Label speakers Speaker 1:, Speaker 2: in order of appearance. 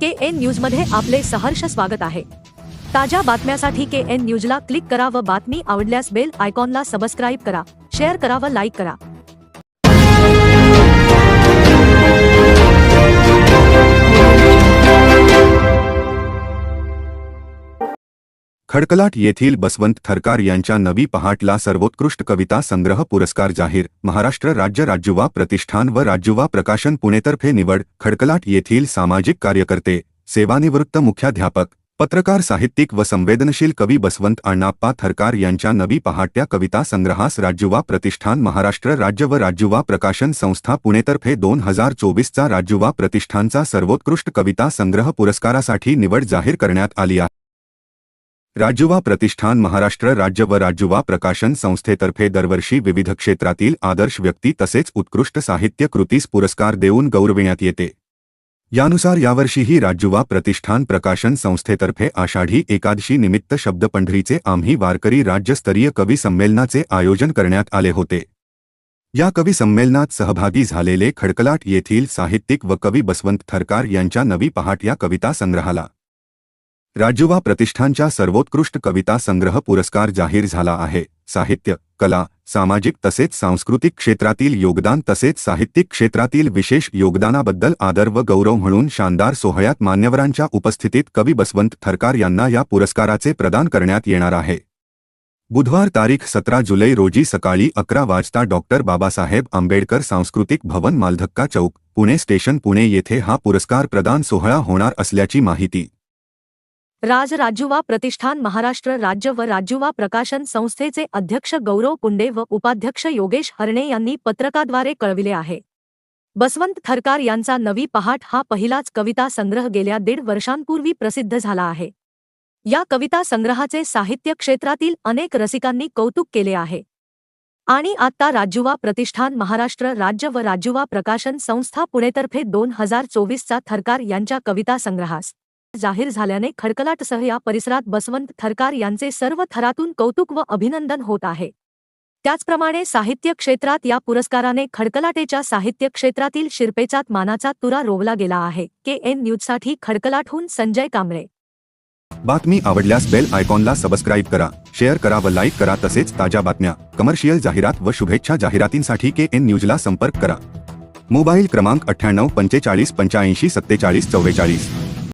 Speaker 1: के N न्यूजमध्ये आपले सहर्ष स्वागत आहे. ताज्या बातम्यासाठी के एन न्यूजला क्लिक करा व बातमी आवडल्यास बेल आयकॉनला सबस्क्राईब करा शेअर करा व लाईक करा.
Speaker 2: खडकलाट येथील बसवंत थरकार यांच्या नवी पहाटला सर्वोत्कृष्ट कविता संग्रह पुरस्कार जाहीर. महाराष्ट्र राज्य राज्युवा प्रतिष्ठान व राज्युवा प्रकाशन पुणेतर्फे निवड. खडकलाट येथील सामाजिक कार्यकर्ते सेवानिवृत्त मुख्याध्यापक पत्रकार साहित्यिक व संवेदनशील कवी बसवंत अण्णाप्पा थरकार यांच्या नवी पहाट्या कविता संग्रहास राज्युवा प्रतिष्ठान महाराष्ट्र राज्य व राज्युवा प्रकाशन संस्था पुणेतर्फे दोन हजार चोवीसचा राज्युवा प्रतिष्ठानचा सर्वोत्कृष्ट कविता संग्रह पुरस्कारासाठी निवड जाहीर करण्यात आली आहे. राज्युवा प्रतिष्ठान महाराष्ट्र राज्य व राज्युवा प्रकाशन संस्थेतर्फे दरवर्षी विविध क्षेत्रातील आदर्श व्यक्ती तसेच उत्कृष्ट साहित्य कृतीस पुरस्कार देऊन गौरविण्यात येते. यानुसार यावर्षीही राज्युवा प्रतिष्ठान प्रकाशन संस्थेतर्फे आषाढी एकादशी निमित्त शब्दपंढरीचे आम्ही वारकरी राज्यस्तरीय कवी संमेलनाचे आयोजन करण्यात आले होते. या कवी संमेलनात सहभागी झालेले खडकलाट येथील साहित्यिक व कवी बसवंत थरकार यांच्या नवी पहाट या कविता संग्रहाला. राज्युवा प्रतिष्ठानच्या सर्वोत्कृष्ट कविता संग्रह पुरस्कार जाहीर झाला आहे. साहित्य कला सामाजिक तसेच सांस्कृतिक क्षेत्रातील योगदान तसेच साहित्यिक क्षेत्रातील विशेष योगदानाबद्दल आदर व गौरव म्हणून शानदार सोहळ्यात मान्यवरांच्या उपस्थितीत कवी बसवंत थरकार यांना या पुरस्काराचे प्रदान करण्यात येणार आहे. बुधवार तारीख सतरा जुलै रोजी सकाळी अकरा वाजता डॉक्टर बाबासाहेब आंबेडकर सांस्कृतिक भवन मालधक्का चौक पुणे स्टेशन पुणे येथे हा पुरस्कार प्रदान सोहळा होणार असल्याची माहिती
Speaker 1: राजराजुवा प्रतिष्ठान महाराष्ट्र राज्य व राजुवा प्रकाशन संस्थेचे अध्यक्ष गौरव कुंडे व उपाध्यक्ष योगेश हरणे यांनी पत्रकाद्वारे कळविले आहे. बसवंत थरकार यांचा नवी पहाट हा पहिलाच कविता संग्रह गेल्या दीड वर्षांपूर्वी प्रसिद्ध झाला आहे. या कविता संग्रहाचे साहित्य क्षेत्रातील अनेक रसिकांनी कौतुक केले आहे. आणि आता राजुवा प्रतिष्ठान महाराष्ट्र राज्य व राजुवा प्रकाशन संस्था पुणेतर्फे दोन हजार चोवीसचा थरकार यांच्या कविता संग्रहास जाहीर झाल्याने खडकलाटसह या परिसरात बसवंत थरकार यांचे सर्व थरातून कौतुक व अभिनंदन होत आहे. त्याचप्रमाणे साहित्य क्षेत्रात या पुरस्काराने खडकलाटेच्या साहित्य क्षेत्रातील शिरपेचात मानाचा तुरा रोवला गेला आहे. के एन न्यूजसाठी खडकलाटहून संजय कांबळे.
Speaker 2: बातमी आवडल्यास बेल आयकॉनला सबस्क्राईब करा शेअर करा व लाईक करा तसेच ताज्या बातम्या कमर्शियल जाहिरात व शुभेच्छा जाहिरातींसाठी के एन न्यूजला संपर्क करा. मोबाईल क्रमांक अठ्ठ्याण्णव पंचेचाळीस पंच्याऐंशी सत्तेचाळीस चव्वेचाळीस.